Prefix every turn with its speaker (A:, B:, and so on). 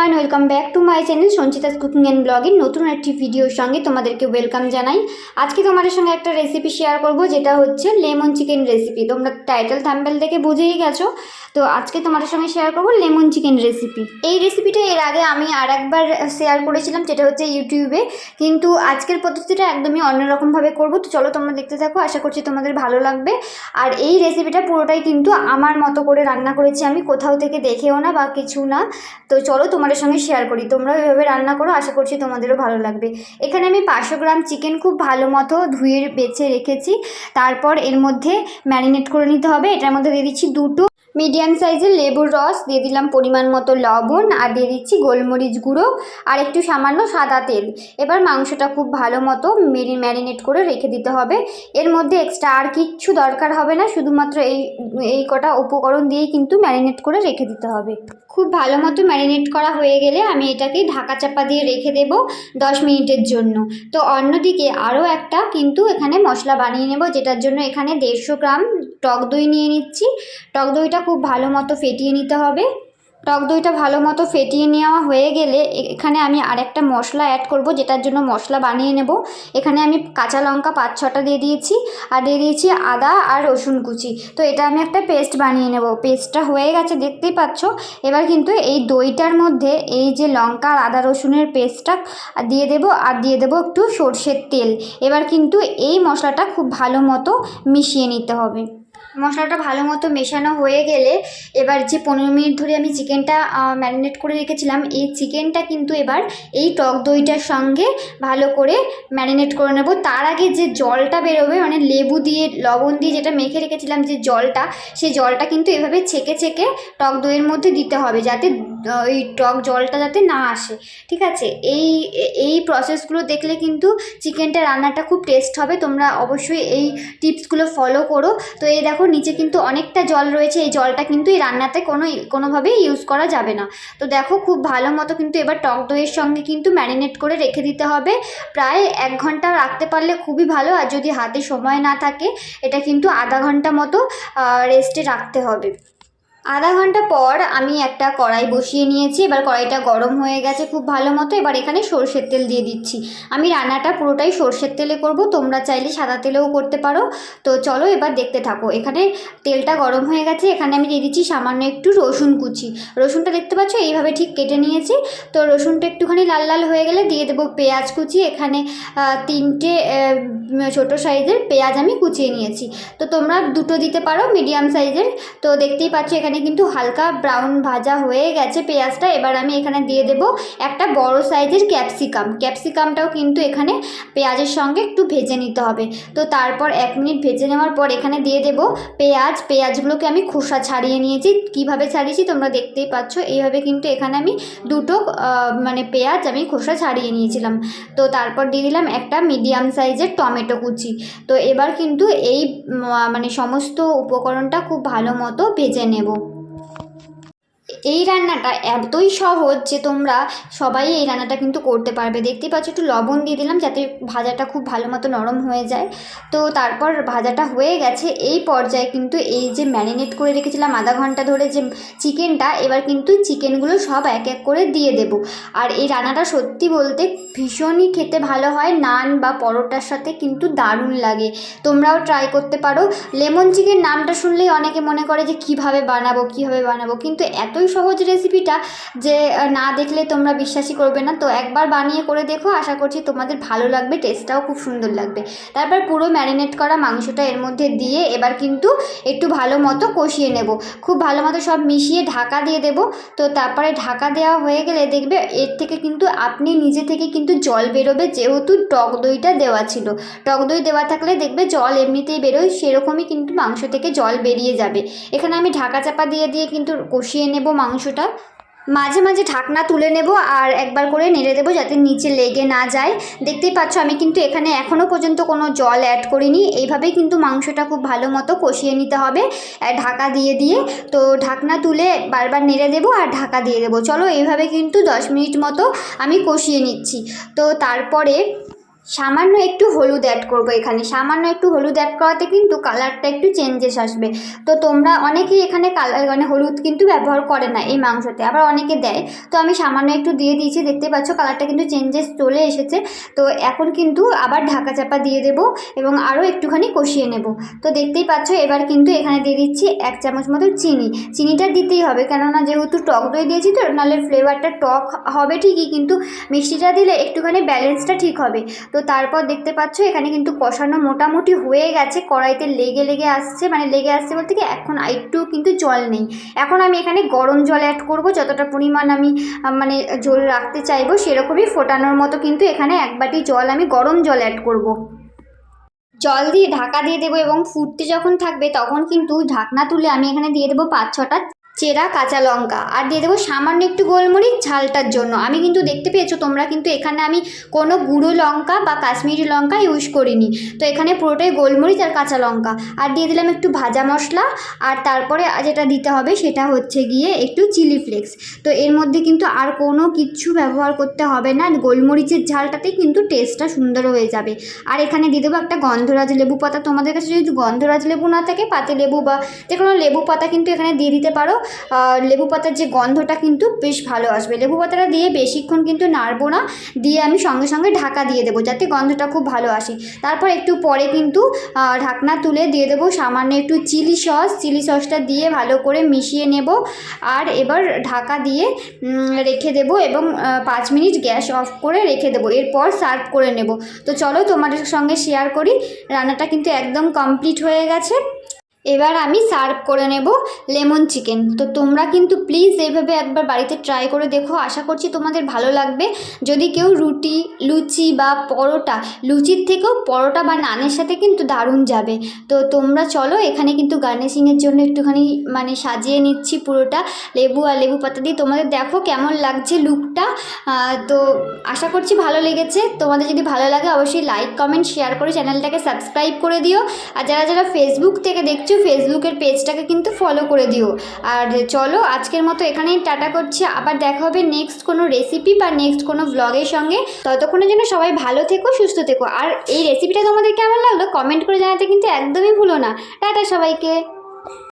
A: Everyone welcome back to my channel Sanchita's cooking and ব্লগের নতুন একটি ভিডিওর সঙ্গে তোমাদেরকে ওয়েলকাম জানাই। আজকে তোমাদের সঙ্গে একটা রেসিপি শেয়ার করব, যেটা হচ্ছে লেমন চিকেন রেসিপি তোমরা টাইটেল থাম্বেল দেখে বুঝেই গেছো। তো আজকে তোমাদের সঙ্গে শেয়ার করব লেমন চিকেন রেসিপি এই রেসিপিটা এর আগে আমি আর একবার শেয়ার করেছিলাম, যেটা হচ্ছে ইউটিউবে কিন্তু আজকের পদ্ধতিটা একদমই অন্যরকমভাবে করব। তো চলো তোমরা দেখতে থাকো, আশা করছি তোমাদের ভালো লাগবে। আর এই রেসিপিটা পুরোটাই কিন্তু আমার মতো করে রান্না করেছি আমি, কোথাও থেকে দেখেও না বা কিছু না। তো চলো তোমাদের সঙ্গে শেয়ার করি। তোমরাও এভাবে রান্না করো, আশা করছি তোমাদেরও ভালো লাগবে। এখানে আমি পাঁচশো গ্রাম চিকেন খুব ভালো মতো ধুয়ে বেছে রেখেছি। তারপর এর মধ্যে ম্যারিনেট করে নিতে হবে। এটার মধ্যে দিয়ে দিচ্ছি দুটো মিডিয়াম সাইজের লেবুর রস, দিয়ে দিলাম পরিমাণ মতো লবণ, আর দিয়ে দিচ্ছি গোলমরিচ গুঁড়ো, আর একটু সামান্য সাদা তেল। এবার মাংসটা খুব ভালো মতো মেরি, ম্যারিনেট করে রেখে দিতে হবে। এর মধ্যে এক্সট্রা আর কিচ্ছু দরকার হবে না, শুধুমাত্র এই এই কটা উপকরণ দিয়েই কিন্তু ম্যারিনেট করে রেখে দিতে হবে। খুব ভালো মতো ম্যারিনেট করা হয়ে গেলে আমি এটাকে ঢাকা চাপা দিয়ে রেখে দেব দশ মিনিটের জন্য। তো অন্যদিকে আরও একটা কিন্তু এখানে মশলা বানিয়ে নেব, যেটার জন্য এখানে দেড়শো গ্রাম টক দই নিয়ে নিচ্ছি। টক দইটা খুব ভালো মতো ফেটিয়ে নিতে হবে। টক দইটা ভালো মতো ফেটিয়ে নেওয়া হয়ে গেলে এখানে আমি আরেকটা মশলা অ্যাড করব, যেটার জন্য মশলা বানিয়ে নেব। এখানে আমি কাঁচা লঙ্কা পাঁচ ছটা দিয়ে দিয়েছি, আর দিয়ে দিয়েছি আদা আর রসুন কুচি। তো এটা আমি একটা পেস্ট বানিয়ে নেব। পেস্টটা হয়ে গেছে, দেখতেই পাচ্ছ? এবার কিন্তু এই দইটার মধ্যে এই যে লঙ্কা আর আদা রসুনের পেস্টটা দিয়ে দেব, আর দিয়ে দেবো একটু সর্ষের তেল। এবার কিন্তু এই মশলাটা খুব ভালো মতো মিশিয়ে নিতে হবে। মশলাটা ভালো মতো মেশানো হয়ে গেলে এবার যে পনেরো মিনিট ধরে আমি চিকেনটা ম্যারিনেট করে রেখেছিলাম, এই চিকেনটা কিন্তু এবার এই টক দইটার সঙ্গে ভালো করে ম্যারিনেট করে নেব। তার আগে যে জলটা বেরোবে মানে লেবু দিয়ে, লবণ দিয়ে যেটা মেখে রেখেছিলাম যে জলটা, সেই জলটা কিন্তু এভাবে ছেঁকে ছেঁকে টক দইয়ের মধ্যে দিতে হবে, যাতে ওই টক জলটা যাতে না আসে, ঠিক আছে? এই এই প্রসেসগুলো দেখলে কিন্তু চিকেনটা রান্নাটা খুব টেস্ট হবে। তোমরা অবশ্যই এই টিপসগুলো ফলো করো। তো এই দেখো, নিচে কিন্তু অনেকটা জল রয়েছে। এই জলটা কিন্তু এই রান্নাতে কোনো, কোনোভাবেই ইউজ করা যাবে না। তো দেখো, খুব ভালো মতো কিন্তু এবার টক দইয়ের সঙ্গে কিন্তু ম্যারিনেট করে রেখে দিতে হবে। প্রায় এক ঘণ্টা রাখতে পারলে খুবই ভালো। আর যদি হাতে সময় না থাকে, এটা কিন্তু আধা ঘণ্টা মতো রেস্টে রাখতে হবে। আধা ঘণ্টা পর আমি একটা কড়াই বসিয়ে নিয়েছি, এবার কড়াইটা গরম হয়ে গেছে খুব ভালো মতো, এবার এখানে সর্ষের তেল দিয়ে দিচ্ছি। আমি রান্নাটা পুরোটাই সর্ষের তেলে করব, তোমরা চাইলে সাদা তেলেও করতে পারো। তো চলো এবার দেখতে থাকো, এখানে তেলটা গরম হয়ে গেছে, এখানে আমি দিয়ে দিচ্ছি সামান্য একটু রসুন কুচি। রসুনটা দেখতে পাচ্ছ? এইভাবে ঠিক কেটে নিয়েছি। তো রসুনটা একটুখানি লাল লাল হয়ে গেলে দিয়ে দেবো পেঁয়াজ কুচি, এখানে তিনটে ছোটো সাইজের পেঁয়াজ আমি কুচিয়ে নিয়েছি। তো তোমরা দুটো দিতে পারো, মিডিয়াম সাইজের। তো দেখতেই পাচ্ছ এখানে কিন্তু হালকা ব্রাউন ভাজা হয়ে গেছে পেঁয়াজটা। এবার আমি এখানে দিয়ে দেব একটা বড় সাইজের ক্যাপসিকাম ক্যাপসিকামটাও কিন্তু এখানে পেঁয়াজের সঙ্গে একটু ভেজে নিতে হবে। তো তারপর এক মিনিট ভেজে নেওয়ার পর এখানে দিয়ে দেব পেঁয়াজ। পেঁয়াজগুলোকে আমি খোসা ছাড়িয়ে নিয়েছি। কীভাবে ছাড়িয়েছি তোমরা দেখতেই পাচ্ছ। এইভাবে কিন্তু এখানে আমি দুটো মানে পেঁয়াজ আমি খোসা ছাড়িয়ে নিয়েছিলাম। তো তারপর দিয়ে দিলাম একটা মিডিয়াম সাইজের টমেটো কুচি। তো এবার কিন্তু এই মানে সমস্ত উপকরণটা খুব ভালো মতো ভেজে নেব। Thank you. এই রান্নাটা এতই সহজ যে তোমরা সবাই এই রান্নাটা কিন্তু করতে পারবে। দেখতেই পাচ্ছ, একটু লবণ দিয়ে দিলাম যাতে ভাজাটা খুব ভালো মতো নরম হয়ে যায়। তো তারপর ভাজাটা হয়ে গেছে। এই পর্যায়ে কিন্তু এই যে ম্যারিনেট করে রেখেছিলাম আধা ঘণ্টা ধরে যে চিকেনটা, এবার কিন্তু চিকেনগুলো সব এক এক করে দিয়ে দেবো। আর এই রান্নাটা সত্যি বলতে ভীষণই খেতে ভালো হয়। নান বা পরোটার সাথে কিন্তু দারুণ লাগে। তোমরাও ট্রাই করতে পারো। লেমন চিকেন নামটা শুনলেই অনেকে মনে করে যে কীভাবে বানাবো কীভাবে বানাবো। কিন্তু এতই সহজ রেসিপিটা যে না দেখলে তোমরা বিশ্বাসই করবে না। তো একবার বানিয়ে করে দেখো, আশা করছি তোমাদের ভালো লাগবে টেস্টটাও খুব সুন্দর লাগবে। তারপর পুরো ম্যারিনেট করা মাংসটা এর মধ্যে দিয়ে এবার কিন্তু একটু ভালো মতো কষিয়ে নেব। খুব ভালো মতো সব মিশিয়ে ঢাকা দিয়ে দেব। তো তারপরে ঢাকা দেওয়া হয়ে গেলে দেখবে এর থেকে কিন্তু আপনি নিজে থেকে কিন্তু জল বেরোবে, যেহেতু টক দইটা দেওয়া ছিল। টক দই দেওয়া থাকলে দেখবে জল এমনিতেই বেরোয়, সেরকমই কিন্তু মাংস থেকে জল বেরিয়ে যাবে। এখানে আমি ঢাকা চাপা দিয়ে দিয়ে কিন্তু কষিয়ে নেব মাংসটা। মাঝে মাঝে ঢাকনা তুলে নেব আর একবার করে নেড়ে দেবো যাতে নিচে লেগে না যায়। দেখতেই পাচ্ছ, আমি কিন্তু এখানে এখনও পর্যন্ত কোনো জল অ্যাড করিনি। এইভাবেই কিন্তু মাংসটা খুব ভালো মতো কষিয়ে নিতে হবে ঢাকা দিয়ে দিয়ে। তো ঢাকনা তুলে বারবার নেড়ে দেবো আর ঢাকা দিয়ে দেবো। চলো এইভাবে কিন্তু দশ মিনিট মতো আমি কষিয়ে নিচ্ছি। তো তারপরে সামান্য একটু হলুদ অ্যাড করব এখানে। সামান্য একটু হলুদ অ্যাড করাতে কিন্তু কালারটা একটু চেঞ্জেস আসবে। তো তোমরা অনেকেই এখানে কালার মানে হলুদ কিন্তু ব্যবহার করে না এই মাংসতে, আবার অনেকে দেয়। তো আমি সামান্য একটু দিয়ে দিয়েছি, দেখতে পাচ্ছ কালারটা কিন্তু চেঞ্জেস চলে এসেছে। তো এখন কিন্তু আবার ঢাকা চাপা দিয়ে দেব এবং আরও একটুখানি কষিয়ে নেব। তো দেখতেই পাচ্ছ এবার কিন্তু এখানে দিয়ে দিচ্ছি এক চামচ মতো চিনি। চিনিটা দিতেই হবে, কেননা যেহেতু টক দই দিয়েছি তো, নাহলে ফ্লেভারটা টক হবে ঠিকই, কিন্তু মিষ্টিটা দিলে একটুখানি ব্যালেন্সটা ঠিক হবে। তো তারপর দেখতে পাচ্ছ এখানে কিন্তু কষানো মোটামুটি হয়ে গেছে, কড়াইতে লেগে লেগে আসছে মানে লেগে আসছে বলতে কি এখন একটু কিন্তু জল নেই এখন আমি এখানে গরম জল অ্যাড করব, যতটা পরিমাণ আমি মানে ঝোল রাখতে চাইব সেরকমই ফোটানোর মতো কিন্তু এখানে এক বাটি জল আমি গরম জল অ্যাড করব। জল দিয়ে ঢাকা দিয়ে দেবো এবং ফুটতে যখন থাকবে তখন কিন্তু ঢাকনা তুলে আমি এখানে দিয়ে দেবো পাঁচ ছটা চেরা কাঁচা লঙ্কা। আর দিয়ে দেবো সামান্য একটু গোলমরিচ ঝালটার জন্য। আমি কিন্তু দেখতে পেয়েছ, তোমরা কিন্তু এখানে আমি কোনো গুঁড়ো লঙ্কা বা কাশ্মীরি লঙ্কা ইউজ করিনি। তো এখানে পুরোটাই গোলমরিচ আর কাঁচা লঙ্কা। আর দিয়ে দিলাম একটু ভাজা মশলা। আর তারপরে যেটা দিতে হবে সেটা হচ্ছে গিয়ে একটু চিলি ফ্লেক্স। তো এর মধ্যে কিন্তু আর কোনো কিচ্ছু ব্যবহার করতে হবে না। গোলমরিচের ঝালটাতেই কিন্তু টেস্টটা সুন্দর হয়ে যাবে। আর এখানে দিয়ে দেবো একটা গন্ধরাজ লেবু পাতা। তোমাদের কাছে যদি গন্ধরাজ লেবু না থাকে, পাতে লেবু বা যে কোনো লেবু পাতা কিন্তু এখানে দিয়ে দিতে পারো। লেবু পাতার যে গন্ধটা কিন্তু বেশ ভালো আসবে। লেবু পাতাটা দিয়ে বেশিক্ষণ কিন্তু নাড়বো না, দিয়ে আমি সঙ্গে সঙ্গে ঢাকা দিয়ে দেবো যাতে গন্ধটা খুব ভালো আসে। তারপর একটু পরে কিন্তু ঢাকনা তুলে দিয়ে দেবো সামান্য একটু চিলি সস। চিলি সসটা দিয়ে ভালো করে মিশিয়ে নেব আর এবার ঢাকা দিয়ে রেখে দেবো এবং পাঁচ মিনিট গ্যাস অফ করে রেখে দেবো। এরপর সার্ভ করে নেব। তো চলো তোমাদের সঙ্গে শেয়ার করি। রান্নাটা কিন্তু একদম কমপ্লিট হয়ে গেছে। এবার আমি সার্ভ করে নেব লেমন চিকেন তো তোমরা কিন্তু প্লিজ এইভাবে একবার বাড়িতে ট্রাই করে দেখো। আশা করছি তোমাদের ভালো লাগবে। যদি কেউ রুটি, লুচি বা পরোটা, লুচির থেকেও পরোটা বা নানের সাথে কিন্তু দারুণ যাবে। তো তোমরা চলো, এখানে কিন্তু গার্নিশিংয়ের জন্য একটুখানি মানে সাজিয়ে নিচ্ছি পুরোটা। লেবু আর লেবু পাতা দিয়ে তোমাদের দেখো কেমন লাগছে লুকটা তো আশা করছি ভালো লেগেছে। তোমাদের যদি ভালো লাগে, অবশ্যই লাইক কমেন্ট শেয়ার করে চ্যানেলটাকে সাবস্ক্রাইব করে দিও। আর যারা যারা ফেসবুক থেকে দেখছ ফেসবুকের পেজটাকে কিন্তু ফলো করে দিও। আর চলো আজকের মতো এখানেই টাটা করছি। আবার দেখা হবে নেক্সট কোনো রেসিপি বা নেক্সট কোনো ব্লগের সঙ্গে। ততক্ষণের জন্য সবাই ভালো থেকো, সুস্থ থেকো। আর এই রেসিপিটা তোমাদের কেমন লাগল? কমেন্ট করে জানাতে কিন্তু একদমই ভুলো না। টাটা সবাইকে।